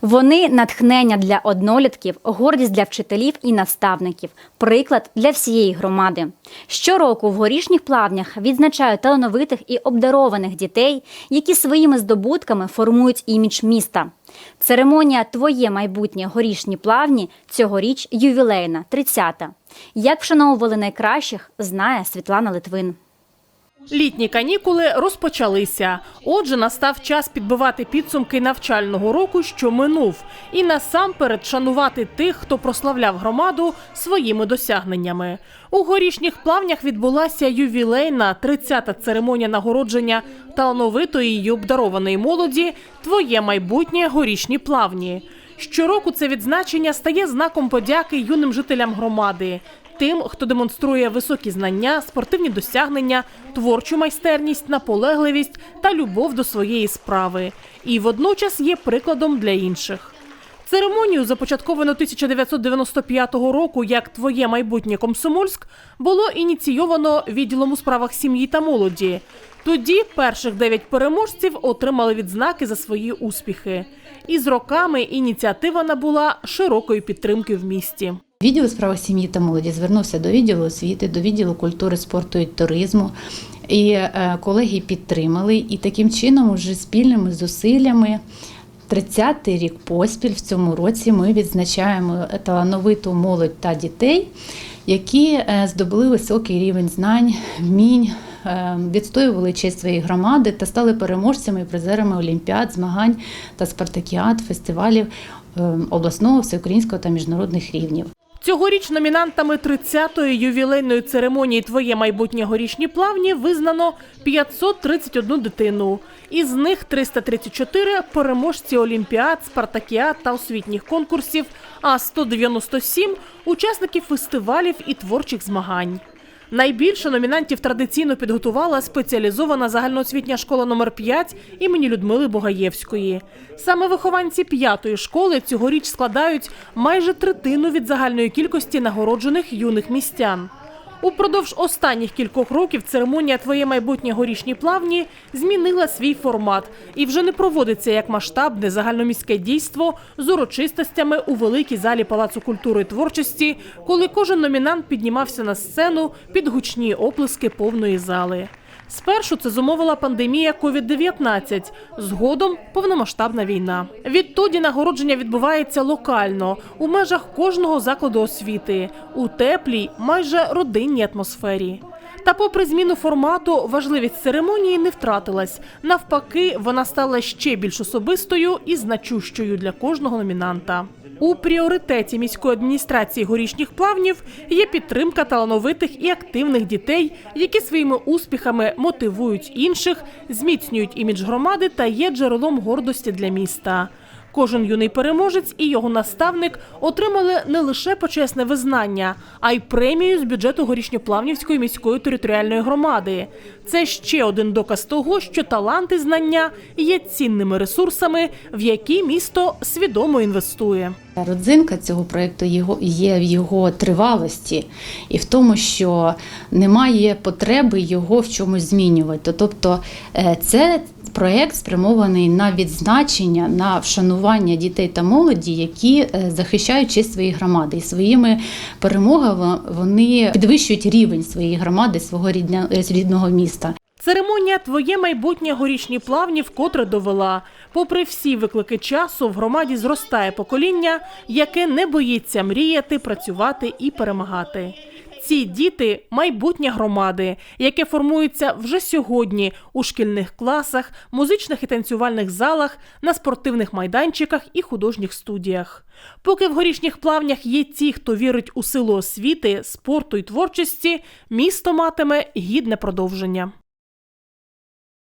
Вони натхнення для однолітків, гордість для вчителів і наставників, приклад для всієї громади. Щороку в горішніх плавнях відзначають талановитих і обдарованих дітей, які своїми здобутками формують імідж міста. Церемонія Твоє майбутнє горішні плавні цьогоріч ювілейна, 30-та. Як вшановували найкращих, знає Світлана Литвин. Літні канікули розпочалися. Отже, настав час підбивати підсумки навчального року, що минув, і насамперед шанувати тих, хто прославляв громаду своїми досягненнями. У горішніх плавнях відбулася ювілейна 30-та церемонія нагородження талановитої й обдарованої молоді Твоє майбутнє горішні плавні. Щороку це відзначення стає знаком подяки юним жителям громади, тим, хто демонструє високі знання, спортивні досягнення, творчу майстерність, наполегливість та любов до своєї справи, і водночас є прикладом для інших. Церемонію, започатковано 1995 року, як Твоє майбутнє Комсомольськ, було ініційовано відділом у справах сім'ї та молоді. Тоді перших дев'ять переможців отримали відзнаки за свої успіхи. І з роками ініціатива набула широкої підтримки в місті. Відділ у справах сім'ї та молоді звернувся до відділу освіти, до відділу культури, спорту і туризму. І е, колеги підтримали, і таким чином, уже спільними зусиллями, 30-й рік поспіль в цьому році ми відзначаємо талановиту молодь та дітей, які е, здобули високий рівень знань, вмінь, е, відстоювали честь своєї громади та стали переможцями і призерами олімпіад, змагань та спартакіад, фестивалів обласного, всеукраїнського та міжнародних рівнів. Цьогоріч номінантами 30-ї ювілейної церемонії Твоє майбутнє горішні плавні визнано 531 дитину. Із них 334 – переможці олімпіад, спартакіад та освітніх конкурсів, а 197 – учасники фестивалів і творчих змагань. Найбільше номінантів традиційно підготувала спеціалізована загальноосвітня школа номер 5 імені Людмили Богаєвської. Саме вихованці п'ятої школи цьогоріч складають майже третину від загальної кількості нагороджених юних містян. Упродовж останніх кількох років церемонія Твоє майбутнє горішні плавні змінила свій формат і вже не проводиться як масштабне загальноміське дійство з урочистостями у великій залі Палацу культури і творчості, коли кожен номінант піднімався на сцену під гучні оплески повної зали. Спершу це зумовила пандемія COVID-19, згодом повномасштабна війна. Відтоді нагородження відбувається локально у межах кожного закладу освіти у теплій, майже родинній атмосфері. Та, попри зміну формату, важливість церемонії не втратилась. Навпаки, вона стала ще більш особистою і значущою для кожного номінанта. У пріоритеті міської адміністрації горішніх плавнів є підтримка талановитих і активних дітей, які своїми успіхами мотивують інших, зміцнюють імідж громади та є джерелом гордості для міста. Кожен юний переможець і його наставник отримали не лише почесне визнання, а й премію з бюджету Горішньоплавнівської міської територіальної громади. Це ще один доказ того, що талант і знання є цінними ресурсами, в які місто свідомо інвестує. Родзинка цього проєкту є в його тривалості і в тому, що немає потреби його в чомусь змінювати. Тобто е, це проєкт спрямований на відзначення, на вшанування дітей та молоді, які е, захищають честь своєї громади. І своїми перемогами вони підвищують рівень своєї громади, свого е, рідного міста. Церемонія Твоє майбутнє горішні плавні вкотре довела. Попри всі виклики часу, в громаді зростає покоління, яке не боїться мріяти, працювати і перемагати. Ці діти майбутнє громади, яке формується вже сьогодні у шкільних класах, музичних і танцювальних залах, на спортивних майданчиках і художніх студіях. Поки в горішніх плавнях є ті, хто вірить у силу освіти, спорту і творчості, місто матиме гідне продовження.